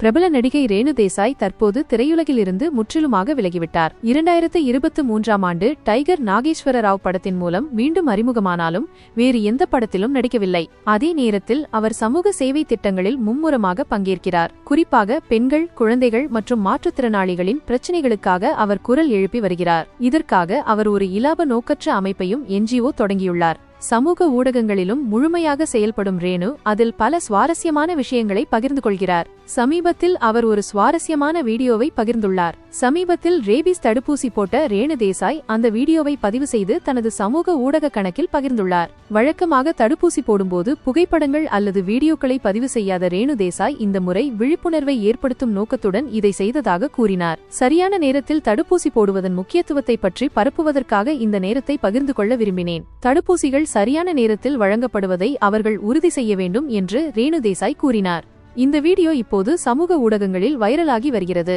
பிரபல நடிகை ரேணு தேசாய் தற்போது திரையுலகில் இருந்து முற்றிலுமாக விலகிவிட்டார். இரண்டாயிரத்து இருபத்து மூன்றாம் ஆண்டு டைகர் நாகேஸ்வர ராவ் படத்தின் மூலம் மீண்டும் அறிமுகமானாலும் வேறு எந்த படத்திலும் நடிக்கவில்லை. அதே நேரத்தில் அவர் சமூக சேவை திட்டங்களில் மும்முரமாக பங்கேற்கிறார். குறிப்பாக பெண்கள் குழந்தைகள் மற்றும் மாற்றுத்திறனாளிகளின் பிரச்சினைகளுக்காக அவர் குரல் எழுப்பி வருகிறார். இதற்காக அவர் ஒரு இலாப நோக்கற்ற அமைப்பையும் என்ஜிஓ தொடங்கியுள்ளார். சமூக ஊடகங்களிலும் முழுமையாக செயல்படும் ரேணு அதில் பல சுவாரஸ்யமான விஷயங்களை பகிர்ந்து கொள்கிறார். சமீபத்தில் அவர் ஒரு சுவாரஸ்யமான வீடியோவை பகிர்ந்துள்ளார். சமீபத்தில் ரேபிஸ் தடுப்பூசி போட்ட ரேணு தேசாய் அந்த வீடியோவை பதிவு செய்து தனது சமூக ஊடக கணக்கில் பகிர்ந்துள்ளார். வழக்கமாக தடுப்பூசி போடும்போது புகைப்படங்கள் அல்லது வீடியோக்களை பதிவு செய்யாத ரேணு தேசாய் இந்த முறை விழிப்புணர்வை ஏற்படுத்தும் நோக்கத்துடன் இதை செய்ததாக கூறினார். சரியான நேரத்தில் தடுப்பூசி போடுவதன் முக்கியத்துவத்தை பற்றி பரப்புவதற்காக இந்த நேரத்தை பகிர்ந்து கொள்ள விரும்பினேன். தடுப்பூசிகள் சரியான நேரத்தில் வழங்கப்படுவதை அவர்கள் உறுதி செய்ய வேண்டும் என்று ரேணு தேசாய் கூறினார். இந்த வீடியோ இப்போது சமூக ஊடகங்களில் வைரலாகி வருகிறது.